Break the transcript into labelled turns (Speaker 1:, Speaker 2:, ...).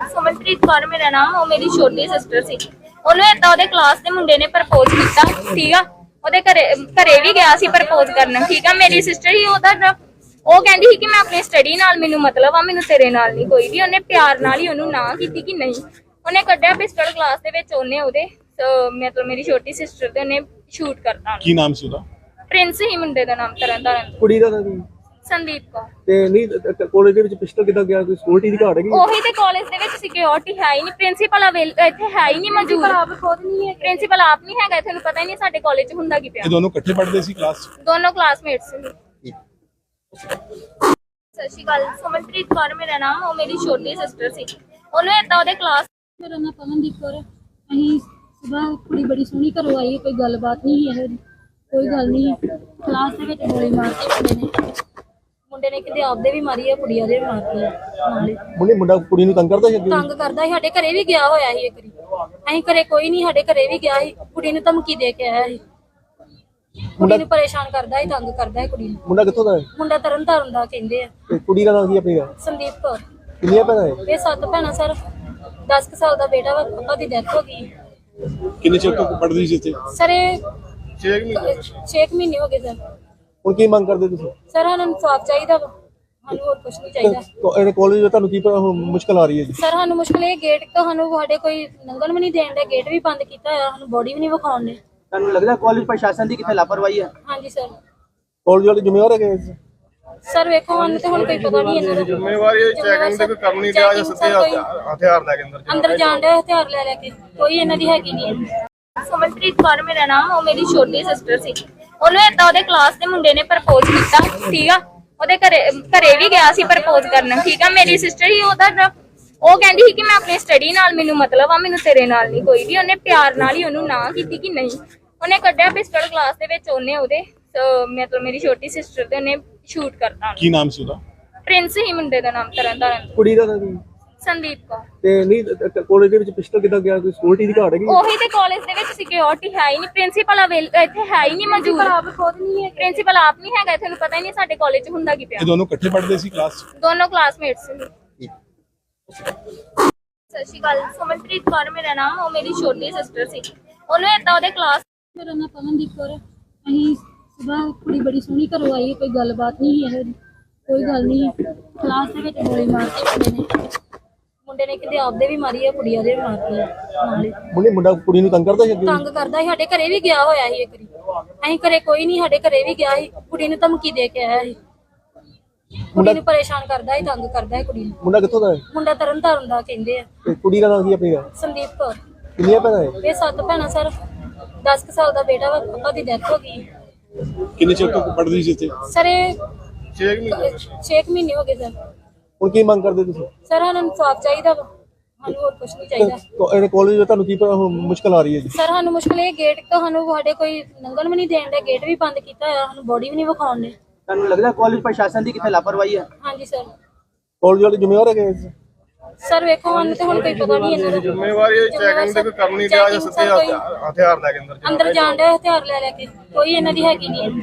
Speaker 1: ਸੁਮਨਪ੍ਰੀਤ ਕੌਰ ਮੇਰਾ ਨਾਮ ਉਹ ਮੇਰੀ ਛੋਟੀ ਸਿਸਟਰ ਸੀ। ਉਹਨੂੰ ਏਦਾਂ ਉਹਦੇ ਕਲਾਸ ਦੇ ਮੁੰਡੇ ਨੇ ਪ੍ਰਪੋਜ਼ ਕੀਤਾ ਠੀਕ ਆ? ਉਹਦੇ ਘਰੇ ਘਰੇ ਵੀ ਗਿਆ ਸੀ ਪ੍ਰਪੋਜ਼ ਕਰਨ ਠੀਕ ਆ? ਮੇਰੀ ਸਿਸਟਰ ਹੀ ਉਹਦਾ ਨਾ- ਉਹ ਕਹਿੰਦੀ ਸੀ ਕਿ ਮੈਂ ਆਪਣੀ ਸਟੱਡੀ ਨਾਲ ਮੈਨੂੰ ਮਤਲਬ ਆ ਮੈਨੂੰ ਤੇਰੇ ਨਾਲ ਨਹੀਂ ਕੋਈ ਵੀ। ਉਹਨੇ ਪਿਆਰ ਨਾਲ ਹੀ ਉਹਨੂੰ ਨਾ ਕੀਤੀ ਕਿ ਨਹੀਂ। ਉਹਨੇ ਕੱਢਿਆ ਪਿਸਟਲ ਕਲਾਸ ਦੇ ਵਿੱਚ ਉਹਨੇ ਉਹਦੇ ਅਹ ਮਤਲਬ ਮੇਰੀ ਛੋਟੀ ਸਿਸਟਰ ਤੇ ਉਹਨੇ ਸ਼ੂਟ ਕਰਤਾ।
Speaker 2: ਕੀ ਨਾਮ ਸੀ ਉਹਦਾ?
Speaker 1: ਪ੍ਰਿੰਸ ਹੀ ਮੁੰਡੇ ਦਾ ਨਾਮ ਤਰਨ ਤਾਰਨ
Speaker 3: ਕੁੜੀ ਦਾ ਨਾਂ ਕੀ?
Speaker 1: ਸੰਦੀਪ ਕੌਰ।
Speaker 3: ਤੇ ਨਹੀਂ ਕਾਲਜ ਦੇ ਵਿੱਚ ਪਿਸਟਲ ਕਿੱਦਾਂ ਗਿਆ? ਕੋਈ ਸਕਿਉਰਟੀ ਦੀ ਘਾਟ ਹੈਗੀ?
Speaker 1: ਉਹੀ ਤੇ ਕਾਲਜ ਦੇ ਵਿੱਚ ਸਿਕਿਉਰਿਟੀ ਹੈ ਹੀ ਨਹੀਂ। ਪ੍ਰਿੰਸੀਪਲ ਅਵੇਲ ਇੱਥੇ ਹੈ ਹੀ ਨਹੀਂ ਮੌਜੂਦ। ਆਪ ਖੁਦ ਨਹੀਂ ਹੈ ਪ੍ਰਿੰਸੀਪਲ ਆਪ ਨਹੀਂ ਹੈਗਾ ਤੁਹਾਨੂੰ ਪਤਾ ਹੀ ਨਹੀਂ ਸਾਡੇ ਕਾਲਜ 'ਚ ਹੁੰਦਾ ਕੀ ਪਿਆ।
Speaker 2: ਇਹ ਦੋਨੋਂ ਇਕੱਠੇ ਪੜ੍ਹਦੇ ਸੀ ਕਲਾਸ 'ਚ?
Speaker 1: ਦੋਨੋਂ ਕਲਾਸਮੇਟਸ ਸੀ। ਸਤਿ ਸ਼੍ਰੀ ਅਕਾਲ। ਸੁਮਨਪ੍ਰੀਤ ਕੌਰ ਮੇਰਾ ਨਾਮ ਉਹ ਮੇਰੀ ਛੋਟੀ ਸਿਸਟਰ ਸੀ। ਉਹਨੂੰ ਏਦਾਂ ਉਹਦੇ ਕਲਾਸ
Speaker 4: ਮੇਰਾ ਨਾਮ ਪਵਨਦੀਪ ਕੌਰ। ਅਸੀਂ ਸਵੇਰ ਕੁੜੀ ਬੜੀ ਸੋਹਣੀ ਘਰੋਂ ਆਈ ਕੋਈ ਗੱਲਬਾਤ ਨਹੀਂ ਹੈ। ਕੋਈ ਗੱਲ ਨਹੀਂ। ਕਲਾਸ ਦੇ ਵਿੱਚ ਗੋਲੀ ਮੁੰਡੇ ਨੇ। ਮੁੰਡੇ ਨੇ ਕਿਤੇ ਆਪਦੇ ਵੀ ਮਾਰੀ ਹੈ ਕੁੜੀਆਂ ਦੇ ਵੀ ਨਾਲੇ
Speaker 3: ਮੁੰਡੇ ਮੁੰਡਾ ਕੁੜੀ ਨੂੰ ਤੰਗ ਕਰਦਾ ਸੀ ਅੱਗੇ
Speaker 4: ਤੰਗ ਕਰਦਾ ਸੀ ਸਾਡੇ ਘਰੇ ਵੀ ਗਿਆ ਹੋਇਆ ਸੀ ਇੱਕ ਵਾਰੀ। ਅਸੀਂ ਘਰੇ ਕੋਈ ਨਹੀਂ ਸਾਡੇ ਘਰੇ ਵੀ ਗਿਆ ਸੀ ਕੁੜੀ ਨੂੰ ਧਮਕੀ ਦੇ ਕੇ ਆਇਆ ਸੀ। ਕੁੜੀ ਨੂੰ ਪਰੇਸ਼ਾਨ ਕਰਦਾ ਸੀ ਤੰਗ ਕਰਦਾ ਸੀ ਕੁੜੀ ਨੂੰ।
Speaker 3: ਮੁੰਡਾ ਕਿੱਥੋਂ ਦਾ ਹੈ?
Speaker 4: ਮੁੰਡਾ ਤਰਨ ਤਾਰਨ ਦਾ ਕਹਿੰਦੇ ਆ।
Speaker 3: ਤੇ ਕੁੜੀ ਦਾ ਨਾਂ ਕੀ ਆਪਣੀ ਦਾ?
Speaker 4: ਸੰਦੀਪ ਕੌਰ।
Speaker 3: ਕਿੰਨੀਆਂ ਭੈਣਾਂ ਹੈ
Speaker 4: ਇਹ ਸੱਤ ਭੈਣਾਂ ਸਰ। 10 ਸਾਲ ਦਾ ਬੇਟਾ ਵਾ ਪਾਪਾ ਦੀ ਡੈਥ ਹੋ ਗਈ।
Speaker 2: ਕਿੰਨੇ ਚਿਰ ਤੋਂ ਪੜ੍ਹਦੀ ਸੀ ਇੱਥੇ?
Speaker 4: ਸਰ ਇਹ 6 ਮਹੀਨੇ ਹੋ ਗਏ ਸਰ।
Speaker 3: ਹੁਣ ਕੀ ਮੰਗ ਕਰਦੇ ਤੁਸੀਂ?
Speaker 4: ਸਰ ਸਾਨੂੰ ਇਨਸਾਫ ਚਾਹੀਦਾ ਵਾ। ਸਾਨੂੰ ਹੋਰ ਕੁਝ ਨਹੀਂ ਚਾਹੀਦਾ।
Speaker 3: ਕੋ- ਇਹਦੇ ਕਾਲਜ ਵਿੱਚ ਤੁਹਾਨੂੰ ਕੀ ਪ- ਹੁਣ ਮੁਸ਼ਕਲ ਆ ਰਹੀ ਹੈ ਜੀ।
Speaker 4: ਸਰ ਸਾਨੂੰ ਮੁਸ਼ਕਲ ਇਹ ਗੇਟ ਤੋਂ ਸਾਨੂੰ ਸਾਡੇ ਕੋਈ ਲੰਘਣ ਵੀ ਨਹੀਂ ਦੇਣ ਦੇ ਗੇਟ ਵੀ ਬੰਦ ਕੀਤਾ ਹੋਇਆ ਸਾਨੂੰ ਬੋਡੀ ਵੀ ਨਹੀਂ ਵਿਖਾਉਣ ਦੇ।
Speaker 5: ਤੁਹਾਨੂੰ ਲੱਗਦਾ ਕਾਲਜ ਪ੍ਰਸ਼ਾਸਨ ਦੀ ਕਿੱਥੇ ਲਾਪਰਵਾਹੀ ਹੈ?
Speaker 4: ਹਾਂਜੀ ਸਰ
Speaker 3: ਕਾਲਜ ਵਾਲੇ ਜ਼ਿੰਮੇਵਾਰ ਹੈਗੇ ਇਸ?
Speaker 4: ਸਰ ਵੇਖੋ ਸਾਨੂੰ ਤੇ ਹੁਣ ਕੋਈ ਪਤਾ ਨਹੀਂ ਇਹਨਾਂ ਦਾ।
Speaker 6: ਜ਼ਿੰਮੇਵਾਰੀ ਚੈਕਿੰਗ ਤੇ ਕੋਈ ਕੰਮ ਨਹੀਂ ਦਿਆ ਜਾਂ ਸਿੱਧੇ ਹਥਿਆਰ ਹਥਿਆਰ ਲੈ ਕੇ ਅੰਦਰ ਜਾਣਾ।
Speaker 4: ਅੰਦਰ ਜਾਣ ਦੇ ਹਥਿਆਰ ਲੈ ਲੈ ਕੇ। ਕੋਈ ਇਹਨਾਂ ਦੀ ਹੈਗੀ ਨਹੀਂ ਹੈ।
Speaker 1: ਸੁਮਨਪ੍ਰੀਤ ਕੌਰ ਮੇਰਾ ਨਾਮ ਉਹ ਮੇਰੀ ਛੋਟੀ ਸਿਸਟਰ ਸੀ। ਉਹਨੂੰ ਏਦਾਂ ਉਹਦੇ ਕਲਾਸ ਦੇ ਮੁੰਡੇ ਨੇ ਪ੍ਰਪੋਜ਼ ਕੀਤਾ ਠੀਕ ਆ? ਉਹਦੇ ਘਰੇ ਘਰੇ ਵੀ ਗਿਆ ਸੀ ਪ੍ਰਪੋਜ਼ ਕਰਨ ਠੀਕ ਆ? ਮੇਰੀ ਸਿਸਟਰ ਹੀ ਉਹਦਾ ਉਹ ਕਹਿੰਦੀ ਸੀ ਕਿ ਮੈਂ ਆਪਣੀ ਸਟੱਡੀ ਨਾਲ ਮੈਨੂੰ ਮਤਲਬ ਆ ਮੈਨੂੰ ਤੇਰੇ ਨਾਲ ਨਹੀਂ ਕੋਈ ਵੀ ਉਹਨੇ ਪਿਆਰ ਨਾਲ ਹੀ ਉਹਨੂੰ ਨਾ ਕੀਤੀ ਕਿ ਨਹੀਂ। ਉਹਨੇ ਕੱਢਿਆ ਪਿਸਟਲ ਕਲਾਸ ਦੇ ਵਿੱਚ ਉਹਨੇ ਉਹਦੇ ਮਤਲਬ ਮੇਰੀ ਛੋਟੀ ਸਿਸਟਰ ਤੇ ਉਹਨੇ ਸ਼ੂਟ ਕਰਤਾ
Speaker 2: ਕੀ ਨਾਮ ਸੀ ਉਹਦਾ?
Speaker 1: ਪ੍ਰਿੰਸ ਹੀ ਮੁੰਡੇ ਦਾ ਨਾਮ ਤਰਨ ਤਾਰਨ
Speaker 3: ਕੁੜੀ ਦਾ ਨਾਂ ਕੀ?
Speaker 1: ਸੰਦੀਪ ਕੌਰ।
Speaker 3: ਤੇ ਨਹੀਂ ਕਾਲਜ ਦੇ ਵਿੱਚ ਪਿਸਟਲ ਕਿੱਦਾਂ ਗਿਆ? ਕੋਈ ਸਕਿਉਰਟੀ ਦੀ ਘਾਟ ਹੈਗੀ?
Speaker 1: ਉਹੀ ਤੇ ਕਾਲਜ ਦੇ ਵਿੱਚ ਸਿਕਿਉਰਿਟੀ ਹੈ ਹੀ ਨਹੀਂ। ਪ੍ਰਿੰਸੀਪਲ ਇੱਥੇ ਹੈ ਹੀ ਨਹੀਂ ਮੌਜੂਦ। ਆਪ ਖੁਦ ਨਹੀਂ ਹੈ ਪ੍ਰਿੰਸੀਪਲ ਆਪ ਨਹੀਂ ਹੈਗਾ ਤੁਹਾਨੂੰ ਪਤਾ ਹੀ ਨਹੀਂ ਸਾਡੇ ਕਾਲਜ 'ਚ ਹੁੰਦਾ ਕੀ ਪਿਆ।
Speaker 2: ਇਹ ਦੋਨੋਂ ਇਕੱਠੇ ਪੜ੍ਹਦੇ ਸੀ ਕਲਾਸ 'ਚ?
Speaker 1: ਦੋਨੋਂ ਕਲਾਸਮੇਟਸ ਸੀ। ਸਤਿ ਸ਼੍ਰੀ ਅਕਾਲ ਸੁਮਨਪ੍ਰੀਤ ਕੌਰ ਮੇਰਾ ਨਾਮ ਉਹ ਮੇਰੀ ਛੋਟੀ ਸਿਸਟਰ ਸੀ। ਉਹਨੂੰ ਏਦਾਂ ਉਹਦੇ ਕਲਾਸ
Speaker 4: ਮੇਰਾ ਨਾਮ ਪਵਨਦੀਪ ਕੌਰ। ਅਸੀਂ ਸਵੇਰ ਕੁੜੀ ਬੜੀ ਸੋਹਣੀ ਘਰੋਂ ਆਈ ਕੋਈ ਗੱਲਬਾਤ ਨਹੀਂ ਹੈ। ਕੋਈ ਗੱਲ ਨਹੀਂ। ਕਲਾਸ ਦੇ ਵਿੱਚ ਗੋਲੀ ਮੁੰਡੇ ਨੇ। ਮੁੰਡੇ ਨੇ ਕਿਤੇ ਆਪਦੇ ਵੀ ਮਾਰੀ ਹੈ ਕੁੜੀਆਂ ਦੇ ਵੀ ਮਾਰਤੀ ਹੈ ਨਾਲੇ
Speaker 3: ਮੁੰਡੇ ਮੁੰਡਾ ਕੁੜੀ ਨੂੰ ਤੰਗ ਕਰਦਾ ਸੀ ਅੱਗੇ
Speaker 4: ਤੰਗ ਕਰਦਾ ਸੀ ਸਾਡੇ ਘਰੇ ਵੀ ਗਿਆ ਹੋਇਆ ਸੀ ਇੱਕ ਵਾਰੀ। ਅਸੀਂ ਘਰੇ ਕੋਈ ਨਹੀਂ ਸਾਡੇ ਘਰੇ ਵੀ ਗਿਆ ਸੀ ਕੁੜੀ ਨੂੰ ਧਮਕੀ ਦੇ ਕੇ ਆਇਆ ਸੀ। ਕੁੜੀ ਨੂੰ ਪਰੇਸ਼ਾਨ ਕਰਦਾ ਸੀ ਤੰਗ ਕਰਦਾ ਸੀ ਕੁੜੀ ਨੂੰ।
Speaker 3: ਮੁੰਡਾ ਕਿੱਥੋਂ ਦਾ ਹੈ?
Speaker 4: ਮੁੰਡਾ ਤਰਨ ਤਾਰਨ ਦਾ ਕਹਿੰਦੇ ਆ।
Speaker 3: ਤੇ ਕੁੜੀ ਦਾ ਨਾਂ ਕੀ ਆਪਣੀ ਦਾ?
Speaker 4: ਸੰਦੀਪ ਕੌਰ।
Speaker 3: ਕਿੰਨੀਆਂ ਭੈਣਾਂ ਹੈ
Speaker 4: ਇਹ ਸੱਤ ਭੈਣਾਂ ਸਰ। 10 ਸਾਲ ਦਾ ਬੇਟਾ ਵਾ ਪਾਪਾ ਦੀ ਡੈਥ ਹੋ ਗਈ।
Speaker 2: ਕਿੰਨੇ ਚਿਰ ਤੋਂ ਪੜ੍ਹਦੀ ਸੀ ਇੱਥੇ?
Speaker 4: ਸਰ ਇਹ
Speaker 6: ਛੇ ਕੁ ਮਹੀਨੇ
Speaker 4: 6 ਮਹੀਨੇ ਹੋ ਗਏ ਸਰ।
Speaker 3: ਹੁਣ ਕੀ ਮੰਗ ਕਰਦੇ ਤੁਸੀਂ?
Speaker 4: ਸਰ ਸਾਨੂੰ ਇਨਸਾਫ ਚਾਹੀਦਾ ਵਾ। ਸਾਨੂੰ ਹੋਰ ਕੁਝ ਨਹੀਂ ਚਾਹੀਦਾ।
Speaker 3: ਕੋ- ਇਹਦੇ ਕਾਲਜ ਵਿੱਚ ਤੁਹਾਨੂੰ ਕੀ ਪ- ਹੁਣ ਮੁਸ਼ਕਲ ਆ ਰਹੀ ਹੈ ਜੀ?
Speaker 4: ਸਰ ਸਾਨੂੰ ਮੁਸ਼ਕਲ ਇਹ ਗੇਟ ਤੋਂ ਸਾਨੂੰ ਸਾਡੇ ਕੋਈ ਲੰਘਣ ਵੀ ਨਹੀਂ ਦੇਣ ਦੇ ਗੇਟ ਵੀ ਬੰਦ ਕੀਤਾ ਹੋਇਆ ਸਾਨੂੰ ਬੋਡੀ ਵੀ ਨਹੀਂ ਵਿਖਾਉਣ ਦੇ।
Speaker 5: ਤੁਹਾਨੂੰ ਲੱਗਦਾ ਕਾਲਜ ਪ੍ਰਸ਼ਾਸਨ ਦੀ ਕਿੱਥੇ ਲਾਪਰਵਾਹੀ ਹੈ?
Speaker 4: ਹਾਂਜੀ ਸਰ।
Speaker 3: ਕਾਲਜ ਵਾਲੇ ਜ਼ਿੰਮੇਵਾਰ ਹੈਗੇ ਇਸ?
Speaker 4: ਸਰ ਵੇਖੋ ਸਾਨੂੰ ਤੇ ਹੁਣ ਕੋਈ ਪਤਾ ਨਹੀਂ ਇਹਨਾਂ ਦਾ।
Speaker 6: ਜ਼ਿੰਮੇਵਾਰੀ ਚੈਕਿੰਗ ਤੇ ਕੋਈ ਕੰਮ ਨਹੀਂ ਦਿਆ ਜਾਂ ਸਿੱਧੇ ਹਥਿਆਰ ਹਥਿਆਰ ਲੈ ਕੇ ਅੰਦਰ ਜਾਣਾ।
Speaker 4: ਅੰਦਰ ਜਾਣ ਦੇ ਹਥਿਆਰ ਲੈ ਲੈ ਕੇ। ਕੋਈ ਇਹਨਾਂ ਦੀ ਹੈਗੀ ਨਹੀਂ।